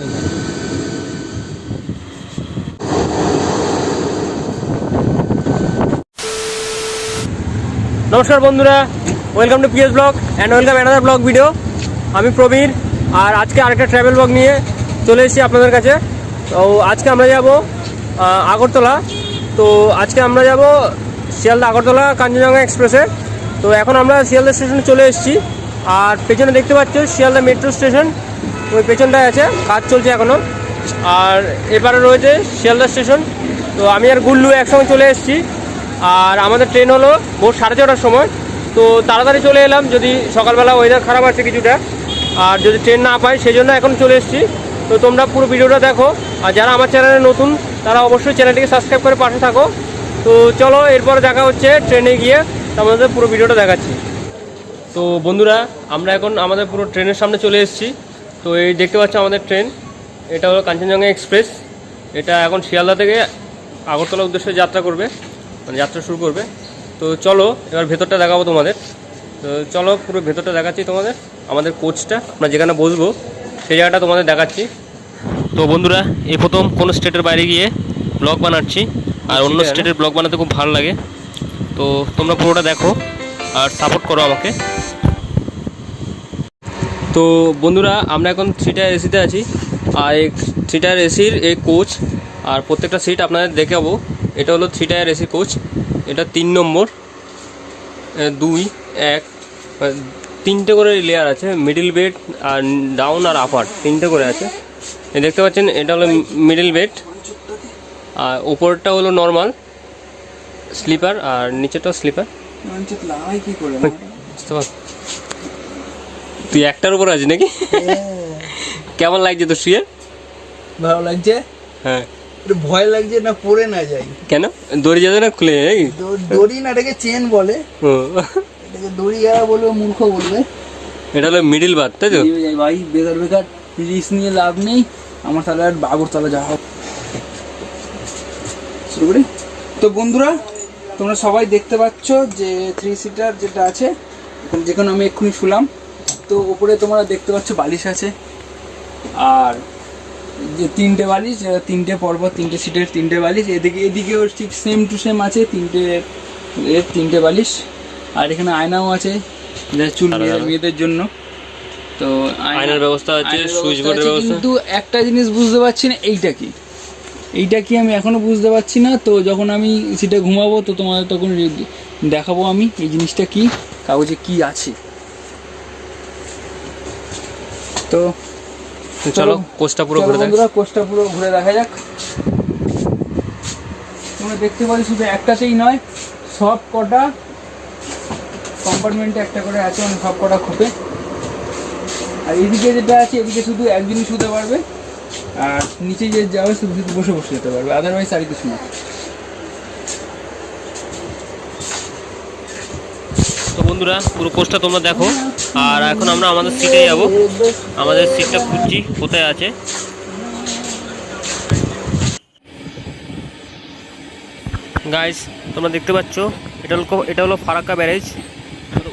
নমস্কার বন্ধুরা welcome to PS blog and welcome another blog video আমি প্রবীর, আর আজকে আরেকটা ট্রাভেল ব্লগ নিয়ে চলে এসেছি আপনাদের কাছে। তো আজকে আমরা যাব আগরতলা। তো আজকে আমরা যাব শিয়ালদা আগরতলা কাঞ্চনজঙ্ঘা এক্সপ্রেসে। তো এখন আমরা শিয়ালদা স্টেশনে চলে এসেছি। আর পেছনে দেখতে পাচ্ছ শিয়ালদা মেট্রো স্টেশন ওই পেছনটায় আছে, কাজ চলছে এখনও আর এবারে রয়েছে শিয়ালদা স্টেশন। তো আমি আর গুল্লু একসঙ্গে চলে এসেছি। আর আমাদের ট্রেন হলো ভোর সাড়ে ছটার সময়। তো তাড়াতাড়ি চলে এলাম যদি সকালবেলা ওয়েদার খারাপ আছে কিছুটা। আর যদি ট্রেন না পাই সেই জন্য এখন চলে এসেছি। তো তোমরা পুরো ভিডিওটা দেখো। আর যারা আমার চ্যানেলে নতুন, তারা অবশ্যই চ্যানেলটিকে সাবস্ক্রাইব করে পাশে থাকো। তো চলো, এরপর দেখা হচ্ছে ট্রেনে গিয়ে। তোমাদের পুরো ভিডিওটা দেখাচ্ছি। তো বন্ধুরা, আমরা এখন আমাদের পুরো ট্রেনের সামনে চলে এসেছি। তো এই দেখতে পাচ্ছ আমাদের ট্রেন। এটা হলো কাঞ্চনজঙ্ঘা এক্সপ্রেস। এটা এখন শিয়ালদা থেকে আগরতলা উদ্দেশ্যে যাত্রা করবে মানে যাত্রা শুরু করবে। তো চলো এবার ভেতরটা দেখাবো তোমাদের। তো চলো পুরো ভেতরটা দেখাচ্ছি তোমাদের আমাদের কোচটা। আমরা যেখানে বসবো সেই জায়গাটা তোমাদের দেখাচ্ছি। তো বন্ধুরা এই প্রথম কোনো স্টেটের বাইরে গিয়ে ব্লগ বানাচ্ছি আর অন্য স্টেটের ব্লগ বানাতে খুব ভালো লাগে। তো তোমরা পুরোটা দেখো আর সাপোর্ট করো আমাকে। তো বন্ধুরা আমরা এখন থ্রি টায়ার এসিতে আছি। আর এই থ্রি টায়ার এসির এই কোচ আর প্রত্যেকটা সিট আপনাদের দেখাবো। এটা হলো থ্রি টায়ার এসি কোচ এটা তিন নম্বর দুই এক তিনটে করে লেয়ার আছে মিডিল বেড আর ডাউন আর আপার তিনটে করে আছে। দেখতে পাচ্ছেন এটা হলো মিডিল বেড আর ওপরটা হলো নর্মাল স্লিপার আর নিচেটাও স্লিপার বুঝতে পার তুই একটার উপর আছিস নাকি? কেমন লাগছে তোর শুয়ে? ভালো লাগছে? হ্যাঁ। একটু ভয় লাগছে না পড়ে না যাই। কেন? দড়ি যাবে না খুলে নাকি? দড়- না এটাকে চেন বলে। এটাকে দড়ি যারা বলবে মূর্খ বলবে। এটা হলো মিডিল বাদ তাই তো? ভাই বেকার বেকার রিস্ক নিয়ে লাভ নেই। আমার তাহলে আর বাগরতলা যাওয়া হোক শুরু করি? তো বন্ধুরা তোমরা সবাই দেখতে পাচ্ছ যে থ্রি সিটার যেটা আছে যেখানে আমি এক্ষুনি শুলাম। তো ওপরে তোমরা দেখতে পাচ্ছ বালিশ আছে। আর যে তিনটে বালিশ তিনটে পর্বত তিনটে সিটের তিনটে বালিশ এদিকে এদিকেও ঠিক সেম টু সেম আছে তিনটে এর তিনটে বালিশ। আর এখানে আয়নাও আছে যা চুল মেয়েদের জন্য। তো আয়নার ব্যবস্থা আছে সুইচ বোর্ডের ব্যবস্থা। কিন্তু একটা জিনিস বুঝতে পারছি না এইটা কি? এইটা কি আমি এখনও বুঝতে পারছি না তো যখন আমি সিটে ঘুমাবো তো তোমাদের তখন দেখাবো আমি এই জিনিসটা কি? কাগজে কি আছে? তো তো চলো কোচটা পুরো ঘুরে দেখ। বন্ধুরা কোচটা পুরো ঘুরে দেখা যাক। তোমরা দেখতে পাচ্ছ শুধু একটাতেই নয় সব কটা কম্পার্টমেন্টে একটা করে আছে মানে সব কটা খোপে। আর এদিকে যেটা আছে এদিকে শুধু একজনই শুতে পারবে আর নিচে যে যাবে শুধু শুধু বসে বসে যেতে পারবে আদারওয়াইজ আর কিছু না। বন্ধুরা, পুরো কোচটা তোমরা দেখো। আর এখন আমরা আমাদের সিটে যাব। আমাদের সিটটা খুঁজছি, কোথায় আছে। গাইস তোমরা দেখতে পাচ্ছ, এটা হলো এটা হলো ফারাক্কা ব্যারেজ।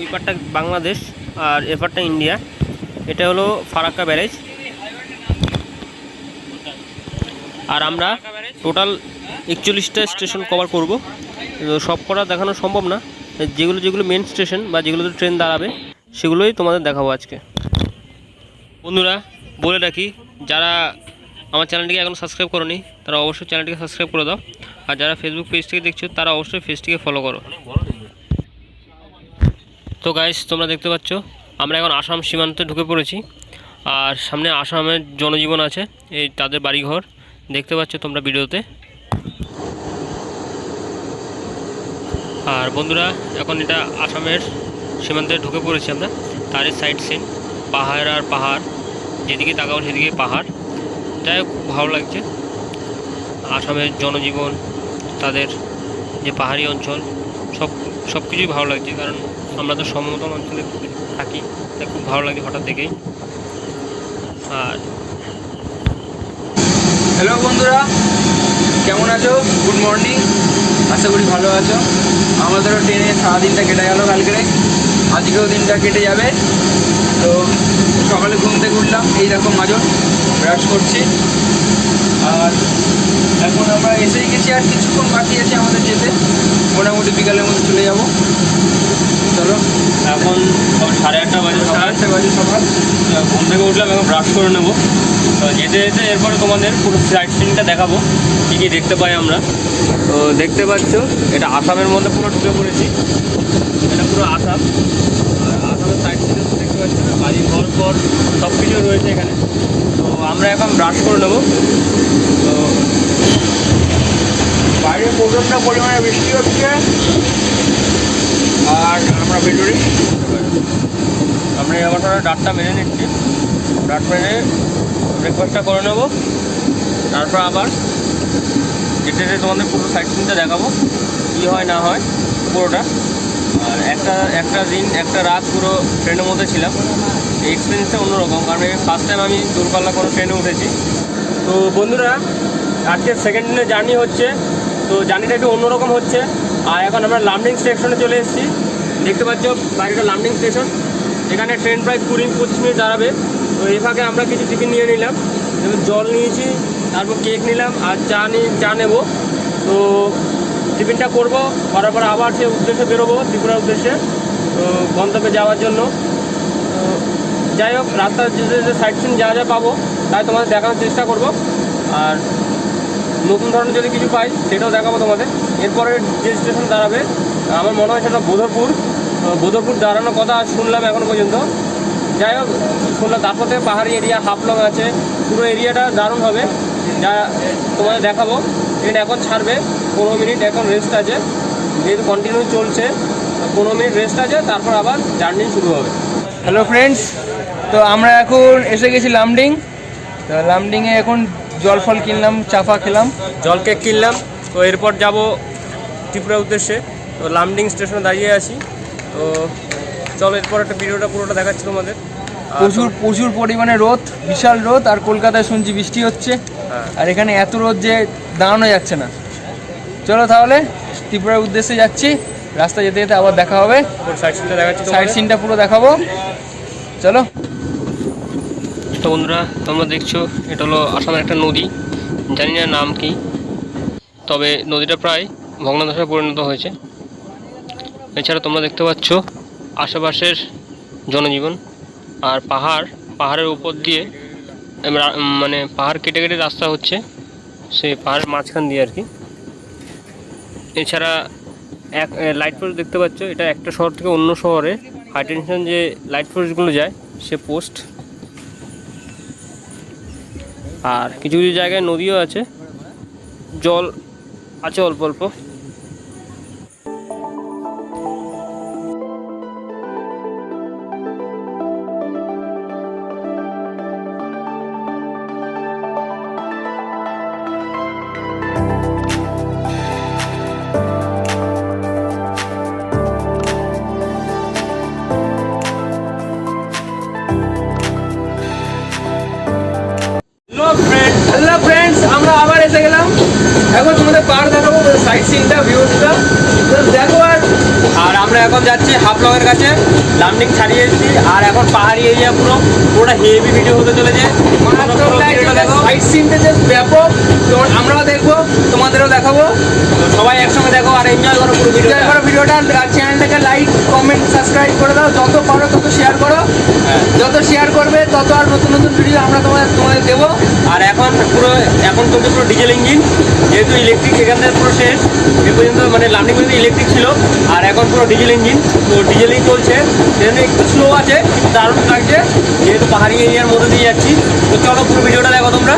ওই পারটা বাংলাদেশ, আর এ পারটা ইন্ডিয়া। এটা হলো ফারাক্কা ব্যারেজ। আর আমরা টোটাল একচল্লিশটা স্টেশন কভার করব। সব করা দেখানো সম্ভব না। যেগুলো যেগুলো মেন স্টেশন বা যেগুলোতে ট্রেন দাঁড়াবে, সেগুলোই তোমাদের দেখাবো আজকে। বন্ধুরা, বলে রাখি, যারা আমার চ্যানেলটিকে এখন সাবস্ক্রাইব করোনি, তারা অবশ্যই চ্যানেলটিকে সাবস্ক্রাইব করে দাও। আর যারা ফেসবুক পেজ থেকে দেখছ, তারা অবশ্যই পেজটিকে ফলো করো। তো গাইস তোমরা দেখতে পাচ্ছ, আমরা এখন আসাম সীমান্তে ঢুকে পড়েছি। আর সামনে আসামের জনজীবন আছে, এই তাদের বাড়িঘর। দেখতে পাচ্ছ তোমরা ভিডিওতে। আর বন্ধুরা, এখন এটা আসামের সীমান্তে ঢুকে পড়েছি আমরা। তারই সাইড সিন পাহাড় আর পাহাড়, যেদিকে তাকাবো সেদিকে পাহাড়। যাই হোক ভালো লাগছে। আসামের জনজীবন, তাদের যে পাহাড়ি অঞ্চল, সব সব কিছুই ভালো লাগছে। কারণ আমরা তো সমতল অঞ্চলে থাকি, তাই খুব ভালো লাগে হঠাৎ থেকেই আর হ্যালো বন্ধুরা, কেমন আছো? গুড মর্নিং আশা করি ভালো আছো। আমাদেরও ট্রেনে সারাদিনটা কেটে গেল কালকে আজকেও দিনটা কেটে যাবে। তো সকালে ঘুম থেকে উঠলাম এইরকম মাজন ব্রাশ করছি। আর এখন আমরা এসেই গেছি আর কিছুক্ষণ বাকি আছে আমাদের যেতে। মোটামুটি বিকালের মধ্যে চলে যাব। চলো। এখন সাড়ে আটটা বাজে সাড়ে আটটা বাজে সকাল। ঘুম থেকে উঠলাম এখন ব্রাশ করে নেব। তো যেতে যেতে এরপর তোমাদের পুরো সাইট সিনটা দেখাবো। কী কী দেখতে পাই আমরা? তো দেখতে পাচ্ছ, এটা আসামের মধ্যে পুরো ঢুকে পড়েছি। এটা পুরো আসাম। আর আসামের সাইড সিন দেখতে পাচ্ছ না, বাড়ি, ঘর ঘর সব কিছু রয়েছে এখানে। তো আমরা এখন ব্রাশ করে নেব। তো বাইরে প্রচণ্ড পরিমাণে বৃষ্টি হচ্ছে। আর আমরা ভেতরে আমরা এই ডাটটা মেনে নিচ্ছি। ডাট মেরে ব্রেকফাস্টটা করে নেব। তারপর আবার যেতে তোমাদের পুরো সাইড সিনটা দেখাবো, কী হয় না হয়, পুরোটা। আর একটা একটা দিন, একটা রাত পুরো ট্রেনের মধ্যে ছিলাম। এক্সপিরিয়েন্সটা অন্যরকম, কারণ ফার্স্ট টাইম আমি দূরপাল্লা কোনো ট্রেনে উঠেছি। তো বন্ধুরা আজকে সেকেন্ড দিনের জার্নি হচ্ছে, তো জার্নিটা একটু অন্যরকম হচ্ছে। আর এখন আমরা লামডিং স্টেশনে চলে এসেছি। দেখতে পাচ্ছ বাইরেটা লামডিং স্টেশন এখানে ট্রেন প্রায় কুড়ি, পঁচিশ মিনিট দাঁড়াবে। তো এই ফাঁকে আমরা কিছু টিফিন নিয়ে নিলাম। জল নিয়েছি তারপর কেক নিলাম আর চা নিয়ে চা নেব। তো টিফিনটা করব, করার পর আবার সে উদ্দেশ্যে বেরোবো, ত্রিপুরার উদ্দেশ্যে, তো গন্তব্যে যাওয়ার জন্য। যাই হোক, রাস্তার যে যে সাইড সিন যা যা পাবো, তাই তোমাদের দেখানোর চেষ্টা করব। আর নতুন ধরনের যদি কিছু পাই, সেটাও দেখাবো তোমাদের। এরপরে যে স্টেশন দাঁড়াবে, আমার মনে হয় সেটা বোধরপুর তো বোধরপুর দাঁড়ানোর কথা শুনলাম এখন পর্যন্ত। যাই হোক শুনলাম তারপর পাহাড়ি এরিয়া হাফলং আছে। পুরো এরিয়াটা দারুণ হবে। যা তোমাদের দেখাবো। ট্রেন এখন ছাড়বে পনেরো মিনিট এখন রেস্ট আছে। যেহেতু কন্টিনিউ চলছে পনেরো মিনিট রেস্ট আছে তারপর আবার জার্নি শুরু হবে। হ্যালো ফ্রেন্ডস তো আমরা এখন এসে গেছি লামডিং। তো লামডিংয়ে এখন জল ফল কিনলাম চাফা খেলাম। জল কেক কিনলাম তো এরপর যাব ত্রিপুরা উদ্দেশ্যে। তো লামডিং স্টেশনে দাঁড়িয়ে আছি। তো চলো এরপর একটা ভিডিওটা পুরোটা দেখাচ্ছি তোমাদের। প্রচুর প্রচুর পরিমাণে রোদ বিশাল রোদ আর কলকাতায় শুনছি বৃষ্টি হচ্ছে। আর এখানে এত রোদ যে দাঁড়ানো যাচ্ছে না। চলো তাহলে ত্রিপুরার উদ্দেশ্যে যাচ্ছি। রাস্তা যেতে যেতে আবার দেখা হবে। সাইড সিনটা পুরো দেখাবো। চলো। তো বন্ধুরা তোমরা দেখছ এটা হলো আসামের একটা নদী। জানি না নাম কি। তবে নদীটা প্রায় ভগ্নাদশায় পরিণত হয়েছে। এছাড়া তোমরা দেখতে পাচ্ছ আশেপাশের জনজীবন। আর পাহাড় পাহাড়ের উপর দিয়ে মানে পাহাড় কেটে কেটে রাস্তা হচ্ছে সে পাহাড়ের মাঝখান দিয়ে আর কি। এছাড়া এক লাইট পোস্ট দেখতে পাচ্ছ, এটা একটা শহর থেকে অন্য শহরে। হাই টেনশন যে লাইট পোস্টগুলো যায়, সে পোস্ট আর কিছু কিছু জায়গায় নদীও আছে। জল আছে অল্প অল্প। যাচ্ছি কাছে লামডিং ছাড়িয়ে এসেছি আর এখন পাহাড়ি এরিয়া পুরো। পুরোটা হেভি ভিডিও হতে চলেছে। যে ব্যাপক তো আমরাও দেখব তোমাদেরও দেখাবো। সবাই একসঙ্গে দেখো আর এনজয় করো পুরো ভিডিও করো ভিডিওটা চ্যানেলটাকে লাইক কমেন্ট সাবস্ক্রাইব করে দাও। যত পারো তত শেয়ার করো। হ্যাঁ। যত শেয়ার করবে তত আর নতুন নতুন ভিডিও আমরা তোমাদের তোমাদের দেবো। আর এখন পুরো এখন চলছে পুরো ডিজেল ইঞ্জিন যেহেতু ইলেকট্রিক এখান থেকে পুরো শেষ এ পর্যন্ত মানে লামডিং পর্যন্ত ইলেকট্রিক ছিল আর এখন পুরো ডিজেল ইঞ্জিন তো ডিজেলই চলছে। সেজন্য একটু স্লো আছে দারুণ লাগছে যেহেতু পাহাড়ি এরিয়ার মধ্যে দিয়ে যাচ্ছি। তো চলো পুরো ভিডিওটা দেখো তোমরা।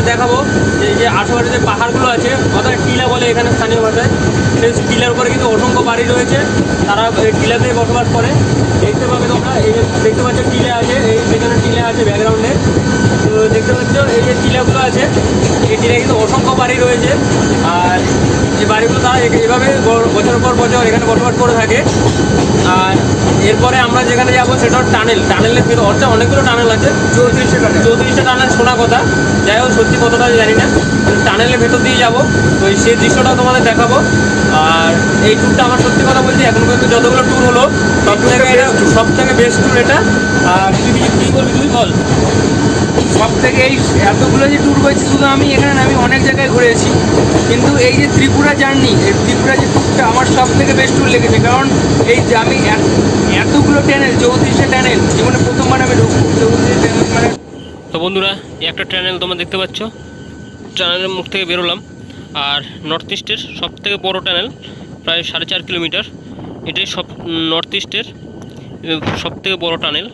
তোমাদের দেখাবো যে এই যে আশেপাশে যে পাহাড়গুলো আছে, অর্থাৎ টিলা বলে এখানে স্থানীয় ভাষায়। সেই টিলার উপরে কিন্তু অসংখ্য বাড়ি রয়েছে। তারা এই টিলাতেই বসবাস করে। দেখতে পাবে তোমরা, এই যে দেখতে পাচ্ছ টিলা আছে, এই পেছনে টিলা আছে ব্যাকগ্রাউন্ডে তো দেখতে পাচ্ছ, এই যে টিলাগুলো আছে, এই টিলায় কিন্তু অসংখ্য বাড়ি রয়েছে। আর এই বাড়িগুলো তারা এভাবে ব- বছরের পর বছর এখানে বসবাস করে থাকে। এরপরে আমরা যেখানে যাব সেটা টানেল। টানেলের ভিতরে অর্থাৎ অনেকগুলো টানেল আছে। চৌত্রিশটা টানেল। চৌত্রিশটা টানেল শোনা কথা। যাই হোক সত্যি কতটা জানি না। টানেলের ভেতর দিয়ে যাব। তো সে সেই দৃশ্যটাও তোমাদের দেখাবো। আর এই ট্যুরটা আমার সত্যি কথা বলছি এখন পর্যন্ত যতগুলো ট্যুর হলো সব থেকে এটা সব থেকে বেস্ট ট্যুর এটা। আর তুই কি- কি বলবি তুই বল। সব থেকে এই এতগুলো যে ট্যুর করেছি, শুধু আমি এখানে আমি অনেক জায়গায় ঘুরেছি। কিন্তু এই যে ত্রিপুরা জার্নি এই ত্রিপুরা যে ট্যুরটা আমার সব থেকে বেস্ট ট্যুর লেগেছে। কারণ এই যে আমি এত- এতগুলো ট্যানেল চৌত্রিশটা ট্যানেল জীবনে প্রথমবার আমি ঢুকবো। চৌত্রিশ ট্যানেল মানে তো বন্ধুরা একটা ট্যানেল তোমরা দেখতে পাচ্ছ। টানেলের মুখ থেকে বেরোলাম। আর নর্থ ইস্টের সব থেকে বড়ো টানেল প্রায় সাড়ে চার কিলোমিটার। এটাই সব নর্থ ইস্টের সব থেকে বড়ো টানেল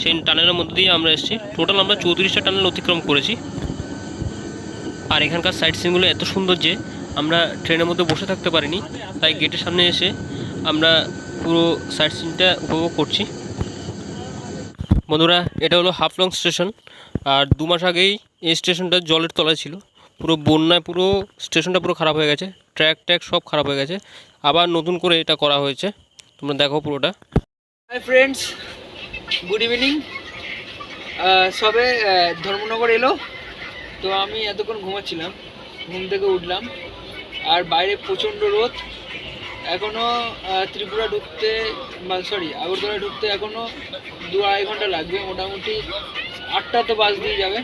সেই টানেলের মধ্যে দিয়ে আমরা এসেছি। টোটাল আমরা চৌত্রিশটা টানেল অতিক্রম করেছি। আর এখানকার সাইট সিনগুলো এত সুন্দর যে আমরা ট্রেনের মধ্যে বসে থাকতে পারিনি। তাই গেটের সামনে এসে আমরা পুরো সাইট সিনটা উপভোগ করছি। বন্ধুরা, এটা হলো হাফলং স্টেশন। আর দু মাস আগেই এই স্টেশনটা জলের তলায় ছিল। পুরো বন্যায় পুরো স্টেশনটা পুরো খারাপ হয়ে গেছে। ট্র্যাক ট্র্যাক সব খারাপ হয়ে গেছে। আবার নতুন করে এটা করা হয়েছে। তোমরা দেখো পুরোটা। হাই ফ্রেন্ডস গুড ইভিনিং সবে ধর্মনগর এলো। তো আমি এতক্ষণ ঘুমাচ্ছিলাম, ঘুম থেকে উঠলাম। আর বাইরে প্রচণ্ড রোদ। এখনও ত্রিপুরা ঢুকতে সরি আগরতলা ঢুকতে এখনও দু আড়াই ঘণ্টা লাগবে। মোটামুটি আটটা তো বাজ দিয়ে যাবে।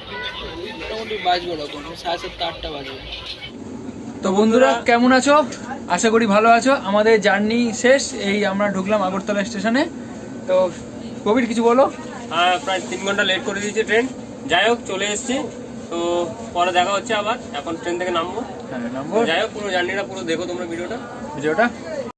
মোটামুটি বাজবে ওরকম, সাড়ে সাতটা, আটটা বাজবে। তো বন্ধুরা, কেমন আছো? আশা করি ভালো আছো। আমাদের জার্নি শেষ। এই আমরা ঢুকলাম আগরতলা স্টেশনে। তো কবির কিছু বলো? হ্যাঁ প্রায় তিন ঘণ্টা লেট করে দিয়েছে ট্রেন যাই হোক চলে এসছি। তো পরে দেখা হচ্ছে আবার। এখন ট্রেন থেকে নামবো। হ্যাঁ নম্বর যাই হোক পুরো জার্নিটা পুরো দেখো তোমরা ভিডিওটা। ভিডিওটা?